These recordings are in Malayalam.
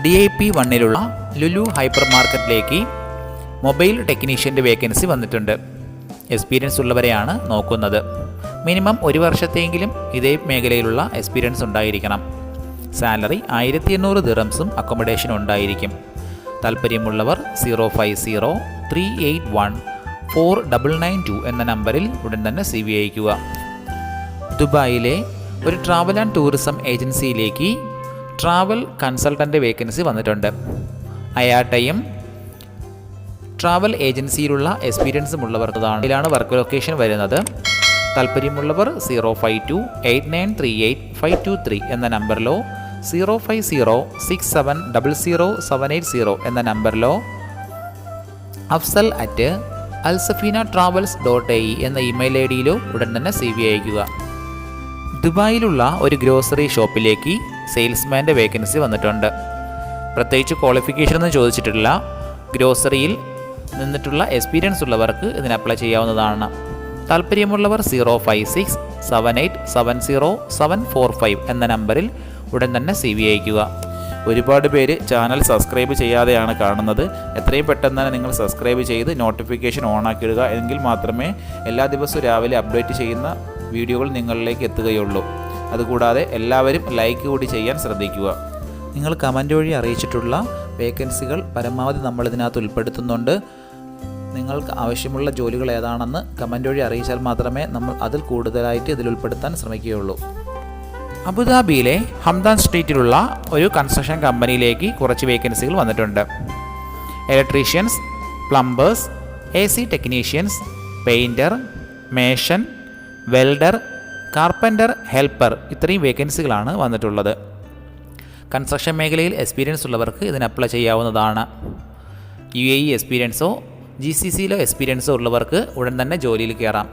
ഡി ഐ പി വണ്ണിലുള്ള ലുലു ഹൈപ്പർ മാർക്കറ്റിലേക്ക് മൊബൈൽ ടെക്നീഷ്യന്റെ വേക്കൻസി വന്നിട്ടുണ്ട്. എക്സ്പീരിയൻസ് ഉള്ളവരെയാണ് നോക്കുന്നത്. മിനിമം ഒരു വർഷത്തെങ്കിലും ഇതേ മേഖലയിലുള്ള എക്സ്പീരിയൻസ് ഉണ്ടായിരിക്കണം. സാലറി ആയിരത്തി എണ്ണൂറ് ദിറംസും അക്കോമഡേഷനും ഉണ്ടായിരിക്കും. താല്പര്യമുള്ളവർ zero five zero three eight one four double nine two എന്ന നമ്പറിൽ ഉടൻ തന്നെ സി വി അയക്കുക ദുബായിലെ ഒരു ട്രാവൽ ആൻഡ് ടൂറിസം ഏജൻസിയിലേക്ക് ട്രാവൽ കൺസൾട്ടന്റ് വേക്കൻസി വന്നിട്ടുണ്ട്. അയാട്ടയും ട്രാവൽ ഏജൻസിയിലുള്ള എക്സ്പീരിയൻസും ഉള്ളവർക്കാണ് ഇതിലാണ് വർക്ക് ലൊക്കേഷൻ വരുന്നത്. താല്പര്യമുള്ളവർ zero five two eight nine three eight five two three എന്ന നമ്പറിലോ zero five zero six seven double zero seven eight zero എന്ന നമ്പറിലോ Afzal at Alsafina travels dot A E എന്ന ഇമെയിൽ ഐ ഡിയിലോ ഉടൻ തന്നെ സി വി അയക്കുക ദുബായിലുള്ള ഒരു ഗ്രോസറി ഷോപ്പിലേക്ക് സെയിൽസ്മാന്റെ വേക്കൻസി വന്നിട്ടുണ്ട്. പ്രത്യേകിച്ച് ക്വാളിഫിക്കേഷൻ ഒന്നും ചോദിച്ചിട്ടില്ല. ഗ്രോസറിയിൽ നിന്നിട്ടുള്ള എക്സ്പീരിയൻസ് ഉള്ളവർക്ക് ഇതിന് അപ്ലൈ ചെയ്യാവുന്നതാണ്. താല്പര്യമുള്ളവർ zero five six seven eight seven zero seven four five എന്ന നമ്പറിൽ ഉടൻ തന്നെ സി വി അയക്കുക ഒരുപാട് പേര് ചാനൽ സബ്സ്ക്രൈബ് ചെയ്യാതെയാണ് കാണുന്നത്. എത്രയും പെട്ടെന്ന് തന്നെ നിങ്ങൾ സബ്സ്ക്രൈബ് ചെയ്ത് നോട്ടിഫിക്കേഷൻ ഓൺ ആക്കിയിടുക എങ്കിൽ മാത്രമേ എല്ലാ ദിവസവും രാവിലെ അപ്ഡേറ്റ് ചെയ്യുന്ന വീഡിയോകൾ നിങ്ങളിലേക്ക് എത്തുകയുള്ളൂ. അതുകൂടാതെ എല്ലാവരും ലൈക്ക് കൂടി ചെയ്യാൻ ശ്രദ്ധിക്കുക. നിങ്ങൾ കമന്റ് വഴി അറിയിച്ചിട്ടുള്ള വേക്കൻസികൾ പരമാവധി നമ്മൾ ഇതിനകത്ത് ഉൾപ്പെടുത്തുന്നുണ്ട്. നിങ്ങൾക്ക് ആവശ്യമുള്ള ജോലികൾ ഏതാണെന്ന് കമന്റ് വഴി അറിയിച്ചാൽ മാത്രമേ നമ്മൾ അതിൽ കൂടുതലായിട്ട് ഇതിൽ ഉൾപ്പെടുത്താൻ ശ്രമിക്കുകയുള്ളൂ. അബുദാബിയിലെ ഹംദാൻ സ്ട്രീറ്റിലുള്ള ഒരു കൺസ്ട്രക്ഷൻ കമ്പനിയിലേക്ക് കുറച്ച് വേക്കൻസികൾ വന്നിട്ടുണ്ട്. Electricians plumbers A C technicians painter mason welder carpenter helper ഇത്രയും വേക്കൻസികളാണ് വന്നിട്ടുള്ളത്. കൺസ്ട്രക്ഷൻ മേഖലയിൽ എക്സ്പീരിയൻസ് ഉള്ളവർക്ക് ഇതിന് അപ്ലൈ ചെയ്യാവുന്നതാണ്. യു എ ഇ എക്സ്പീരിയൻസോ ജി സി സിയിലോ എക്സ്പീരിയൻസോ ഉള്ളവർക്ക് ഉടൻ തന്നെ ജോലിയിൽ കയറാം.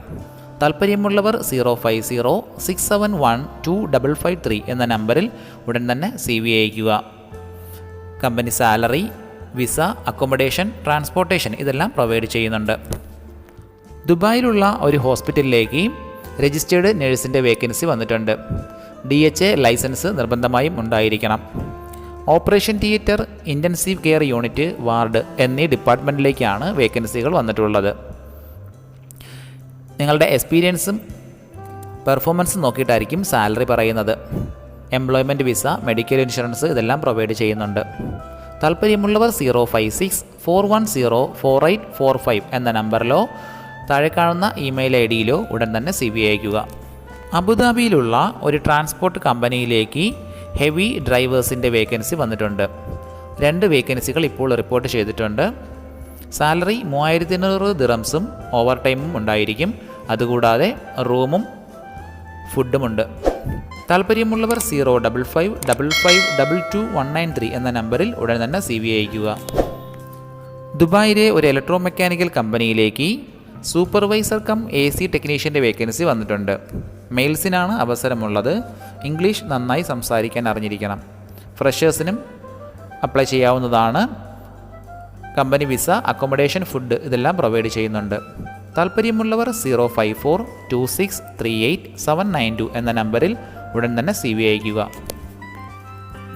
താല്പര്യമുള്ളവർ zero five zero six seven one two double five three എന്ന നമ്പറിൽ ഉടൻ തന്നെ സി വി അയക്കുക company salary visa accommodation transportation ഇതെല്ലാം പ്രൊവൈഡ് ചെയ്യുന്നുണ്ട്. ദുബായിലുള്ള ഒരു ഹോസ്പിറ്റലിലേക്ക് രജിസ്റ്റേർഡ് നഴ്സിന്റെ വേക്കൻസി വന്നിട്ടുണ്ട്. ഡി എച്ച് എ ലൈസൻസ് നിർബന്ധമായും ഉണ്ടായിരിക്കണം. Operation theatre intensive care unit ward എന്നീ ഡിപ്പാർട്ട്മെന്റിലേക്കാണ് വേക്കൻസികൾ വന്നിട്ടുള്ളത്. നിങ്ങളുടെ എക്സ്പീരിയൻസും പെർഫോമൻസും നോക്കിയിട്ടായിരിക്കും സാലറി പറയുന്നത്. എംപ്ലോയ്മെന്റ് വിസ മെഡിക്കൽ ഇൻഷുറൻസ് ഇതെല്ലാം പ്രൊവൈഡ് ചെയ്യുന്നുണ്ട്. താല്പര്യമുള്ളവർ zero five six four one zero four eight four five എന്ന നമ്പറിലോ താഴെ കാണുന്ന ഇമെയിൽ ഐ ഡിയിലോ ഉടൻ തന്നെ സി ബി അയക്കുക അബുദാബിയിലുള്ള ഒരു ട്രാൻസ്പോർട്ട് കമ്പനിയിലേക്ക് ഹെവി ഡ്രൈവേഴ്സിന്റെ വേക്കൻസി വന്നിട്ടുണ്ട്. രണ്ട് വേക്കൻസികൾ ഇപ്പോൾ റിപ്പോർട്ട് ചെയ്തിട്ടുണ്ട്. സാലറി മൂവായിരത്തി അഞ്ഞൂറ് ദിറംസും ഓവർ ടൈമും ഉണ്ടായിരിക്കും. അതുകൂടാതെ റൂമും ഫുഡുമുണ്ട്. താല്പര്യമുള്ളവർ zero double five double five double two one nine three എന്ന നമ്പറിൽ ഉടൻ തന്നെ സി വി അയക്കുക ദുബായിലെ ഒരു ഇലക്ട്രോ മെക്കാനിക്കൽ കമ്പനിയിലേക്ക് സൂപ്പർവൈസർ കം എ സി ടെക്നീഷ്യന്റെ വേക്കൻസി വന്നിട്ടുണ്ട്. മെയിൽസിനാണ് അവസരമുള്ളത്. ഇംഗ്ലീഷ് നന്നായി സംസാരിക്കാൻ അറിഞ്ഞിരിക്കണം. ഫ്രഷേഴ്സിനും അപ്ലൈ ചെയ്യാവുന്നതാണ്. കമ്പനി വിസ അക്കോമഡേഷൻ ഫുഡ് ഇതെല്ലാം പ്രൊവൈഡ് ചെയ്യുന്നുണ്ട്. താല്പര്യമുള്ളവർ zero five four two six three eight seven nine two എന്ന നമ്പറിൽ ഉടൻ തന്നെ സി വി അയക്കുക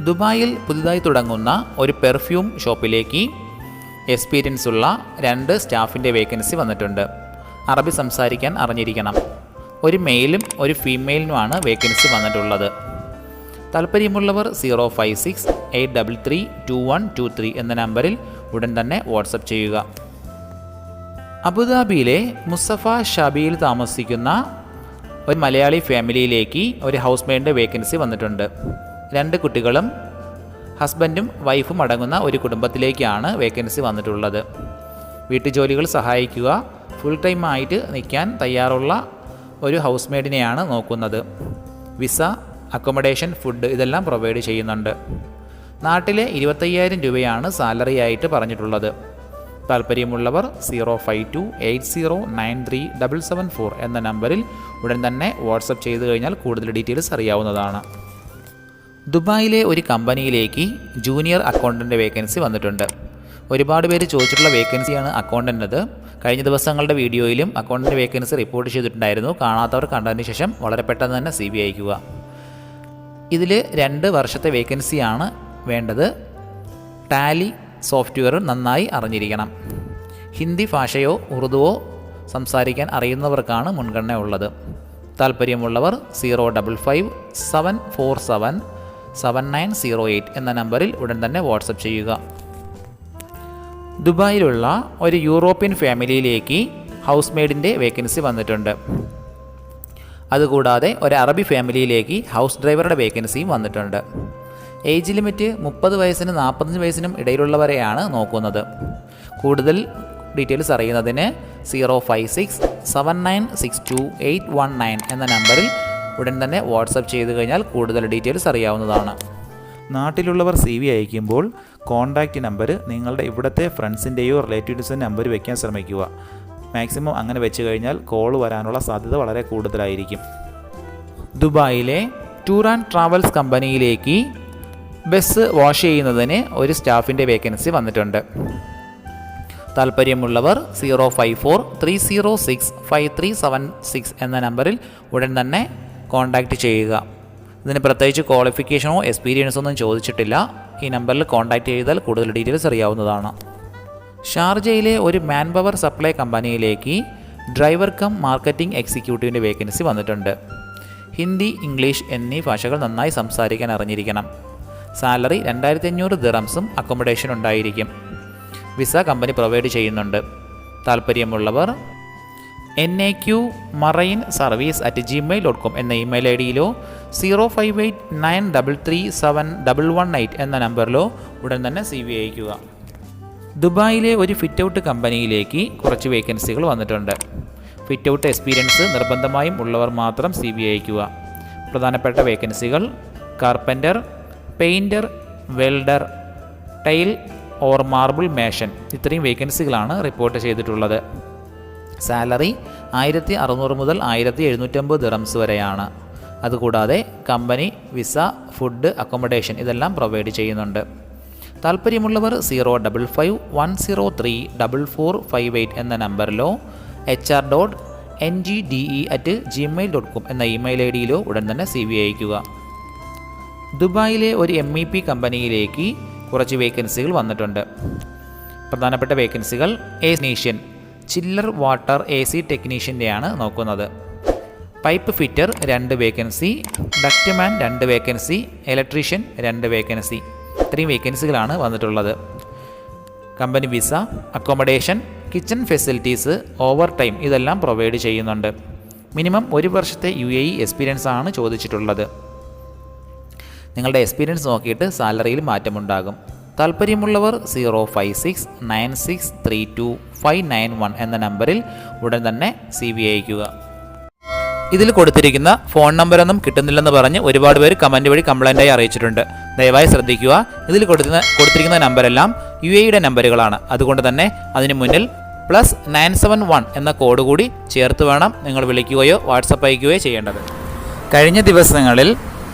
ദുബായിൽ പുതുതായി തുടങ്ങുന്ന ഒരു പെർഫ്യൂം ഷോപ്പിലേക്ക് എക്സ്പീരിയൻസ് ഉള്ള രണ്ട് സ്റ്റാഫിന്റെ വേക്കൻസി വന്നിട്ടുണ്ട്. അറബി സംസാരിക്കാൻ അറിഞ്ഞിരിക്കണം. ഒരു മെയിലും ഒരു ഫീമെയിലിനുമാണ് വേക്കൻസി വന്നിട്ടുള്ളത്. താല്പര്യമുള്ളവർ zero five six eight double three two one two three എന്ന നമ്പറിൽ ഉടൻ തന്നെ വാട്സപ്പ് ചെയ്യുക. അബുദാബിയിലെ മുസഫ ഷബിയിൽ താമസിക്കുന്ന ഒരു മലയാളി ഫാമിലിയിലേക്ക് ഒരു ഹൗസ് മെയ്ഡിന്റെ വേക്കൻസി വന്നിട്ടുണ്ട്. രണ്ട് കുട്ടികളും ഹസ്ബൻഡും വൈഫും അടങ്ങുന്ന ഒരു കുടുംബത്തിലേക്കാണ് വേക്കൻസി വന്നിട്ടുള്ളത്. വീട്ടുജോലികൾ സഹായിക്കുക ഫുൾ ടൈം ആയിട്ട് നിൽക്കാൻ തയ്യാറുള്ള ഒരു ഹൗസ് മെയ്ഡിനെയാണ് നോക്കുന്നത്. വിസ അക്കോമഡേഷൻ ഫുഡ് ഇതെല്ലാം പ്രൊവൈഡ് ചെയ്യുന്നുണ്ട്. നാട്ടിലെ ഇരുപത്തയ്യായിരം രൂപയാണ് സാലറി ആയിട്ട് പറഞ്ഞിട്ടുള്ളത്. താല്പര്യമുള്ളവർ zero five two eight zero nine three double seven four എന്ന നമ്പറിൽ ഉടൻ തന്നെ വാട്സപ്പ് ചെയ്തു കഴിഞ്ഞാൽ കൂടുതൽ ഡീറ്റെയിൽസ് അറിയാവുന്നതാണ്. ദുബായിലെ ഒരു കമ്പനിയിലേക്ക് ജൂനിയർ അക്കൗണ്ടന്റ് വേക്കൻസി വന്നിട്ടുണ്ട്. ഒരുപാട് പേര് ചോദിച്ചിട്ടുള്ള വേക്കൻസിയാണ് അക്കൗണ്ടന്റത്. കഴിഞ്ഞ ദിവസങ്ങളുടെ വീഡിയോയിലും അക്കൗണ്ടന്റ് വേക്കൻസി റിപ്പോർട്ട് ചെയ്തിട്ടുണ്ടായിരുന്നു. കാണാത്തവർ കണ്ടതിന് ശേഷം വളരെ പെട്ടെന്ന് തന്നെ സി ബി അയക്കുക. ഇതിൽ രണ്ട് വർഷത്തെ വേക്കൻസിയാണ് വേണ്ടത്. ടാലി സോഫ്റ്റ്വെയർ നന്നായി അറിഞ്ഞിരിക്കണം. ഹിന്ദി ഭാഷയോ ഉറുദുവോ സംസാരിക്കാൻ അറിയുന്നവർക്കാണ് മുൻഗണന ഉള്ളത് താല്പര്യമുള്ളവർ zero double five seven four seven seven nine zero eight എന്ന നമ്പറിൽ ഉടൻ തന്നെ വാട്സപ്പ് ചെയ്യുക. ദുബായിലുള്ള ഒരു യൂറോപ്യൻ ഫാമിലിയിലേക്ക് ഹൗസ് മെയ്ഡിന്റെ വേക്കൻസി വന്നിട്ടുണ്ട്. അതുകൂടാതെ ഒരു അറബി ഫാമിലിയിലേക്ക് ഹൗസ് ഡ്രൈവറുടെ വേക്കൻസിയും വന്നിട്ടുണ്ട്. ഏജ് ലിമിറ്റ് മുപ്പത് വയസ്സിന് നാൽപ്പത്തഞ്ച് വയസ്സിനും ഇടയിലുള്ളവരെയാണ് നോക്കുന്നത്. കൂടുതൽ ഡീറ്റെയിൽസ് അറിയുന്നതിന് zero five six seven nine six two eight one nine എന്ന നമ്പറിൽ ഉടൻ തന്നെ വാട്സപ്പ് ചെയ്തു കഴിഞ്ഞാൽ കൂടുതൽ ഡീറ്റെയിൽസ് അറിയാവുന്നതാണ്. നാട്ടിലുള്ളവർ സി വി അയക്കുമ്പോൾ കോൺടാക്റ്റ് നമ്പർ നിങ്ങളുടെ ഇവിടുത്തെ ഫ്രണ്ട്സിന്റെയോ റിലേറ്റീവ്സിന്റെ നമ്പർ വയ്ക്കാൻ ശ്രമിക്കുക. മാക്സിമം അങ്ങനെ വെച്ച് കഴിഞ്ഞാൽ കോൾ വരാനുള്ള സാധ്യത വളരെ കൂടുതലായിരിക്കും. ദുബായിലെ ടൂർ ആൻഡ് ട്രാവൽസ് കമ്പനിയിലേക്ക് ബസ് വാഷ് ചെയ്യുന്നതിന് ഒരു സ്റ്റാഫിന്റെ വേക്കൻസി വന്നിട്ടുണ്ട്. താല്പര്യമുള്ളവർ zero five four three zero six five three seven six എന്ന നമ്പറിൽ ഉടൻ തന്നെ കോൺടാക്റ്റ് ചെയ്യുക. ഇതിന് പ്രത്യേകിച്ച് ക്വാളിഫിക്കേഷനോ എക്സ്പീരിയൻസോ ഒന്നും ചോദിച്ചിട്ടില്ല. ഈ നമ്പറിൽ കോൺടാക്റ്റ് ചെയ്താൽ കൂടുതൽ ഡീറ്റെയിൽസ് അറിയാവുന്നതാണ്. ഷാർജയിലെ ഒരു മാൻ പവർ സപ്ലൈ കമ്പനിയിലേക്ക് ഡ്രൈവർ കം മാർക്കറ്റിംഗ് എക്സിക്യൂട്ടീവിന്റെ വേക്കൻസി വന്നിട്ടുണ്ട്. ഹിന്ദി ഇംഗ്ലീഷ് എന്നീ ഭാഷകൾ നന്നായി സംസാരിക്കാൻ അറിഞ്ഞിരിക്കണം. സാലറി രണ്ടായിരത്തി അഞ്ഞൂറ് ദിറംസും അക്കോമഡേഷൻ ഉണ്ടായിരിക്കും. വിസ കമ്പനി പ്രൊവൈഡ് ചെയ്യുന്നുണ്ട്. താല്പര്യമുള്ളവർ N A Q marine service at Gmail dot com എന്ന email I ഡിയിലോ zero five eight nine double three seven double one eight എന്ന നമ്പറിലോ ഉടൻ തന്നെ സി വി അയക്കുക ദുബായിലെ ഒരു ഫിറ്റ് ഔട്ട് കമ്പനിയിലേക്ക് കുറച്ച് വേക്കൻസികൾ വന്നിട്ടുണ്ട്. ഫിറ്റ് ഔട്ട് എക്സ്പീരിയൻസ് നിർബന്ധമായും ഉള്ളവർ മാത്രം സി ബി അയക്കുക പ്രധാനപ്പെട്ട വേക്കൻസികൾ carpenter painter welder tile or marble mason ഇത്രയും വേക്കൻസികളാണ് റിപ്പോർട്ട് ചെയ്തിട്ടുള്ളത്. സാലറി ആയിരത്തി അറുന്നൂറ് മുതൽ ആയിരത്തി എഴുന്നൂറ്റമ്പത് ദിറംസ് വരെയാണ്. അതുകൂടാതെ കമ്പനി വിസ ഫുഡ് അക്കോമഡേഷൻ ഇതെല്ലാം പ്രൊവൈഡ് ചെയ്യുന്നുണ്ട്. താല്പര്യമുള്ളവർ zero double five one zero three double four five eight എന്ന നമ്പറിലോ H R dot N G D E at Gmail dot com എന്ന ഇമെയിൽ ഐ ഡിയിലോ ഉടൻ തന്നെ സി വി അയക്കുക ദുബായിലെ ഒരു എം ഇ പി കമ്പനിയിലേക്ക് കുറച്ച് വേക്കൻസികൾ വന്നിട്ടുണ്ട്. പ്രധാനപ്പെട്ട വേക്കൻസികൾ ഏനീഷ്യൻ ചില്ലർ വാട്ടർ എ സി ടെക്നീഷ്യന്റെയാണ് നോക്കുന്നത്. പൈപ്പ് ഫിറ്റർ രണ്ട് വേക്കൻസി ഡക്റ്റ്മാൻ രണ്ട് വേക്കൻസി ഇലക്ട്രീഷ്യൻ രണ്ട് വേക്കൻസി. ഇത്രയും വേക്കൻസികളാണ് വന്നിട്ടുള്ളത്. Company visa accommodation kitchen facilities overtime ഇതെല്ലാം പ്രൊവൈഡ് ചെയ്യുന്നുണ്ട്. മിനിമം ഒരു വർഷത്തെ യു എ ഇ എക്സ്പീരിയൻസ് ആണ് ചോദിച്ചിട്ടുള്ളത്. നിങ്ങളുടെ എക്സ്പീരിയൻസ് നോക്കിയിട്ട് സാലറിയിൽ മാറ്റമുണ്ടാകും. താല്പര്യമുള്ളവർ zero five six nine six three two five nine one എന്ന നമ്പറിൽ ഉടൻ തന്നെ സി ബി അയക്കുക ഇതിൽ കൊടുത്തിരിക്കുന്ന ഫോൺ നമ്പറൊന്നും കിട്ടുന്നില്ലെന്ന് പറഞ്ഞ് ഒരുപാട് പേര് കമന്റ് വഴി കംപ്ലൈന്റായി അറിയിച്ചിട്ടുണ്ട്. ദയവായി ശ്രദ്ധിക്കുക. ഇതിൽ കൊടുക്കുന്ന കൊടുത്തിരിക്കുന്ന നമ്പരെല്ലാം യു എയുടെ നമ്പറുകളാണ്. അതുകൊണ്ട് തന്നെ അതിന് മുന്നിൽ പ്ലസ് നയൻ സെവൻ വൺ എന്ന കോഡ് കൂടി ചേർത്ത് വേണം നിങ്ങൾ വിളിക്കുകയോ വാട്സപ്പ് അയക്കുകയോ ചെയ്യേണ്ടത്. കഴിഞ്ഞ ദിവസങ്ങളിൽ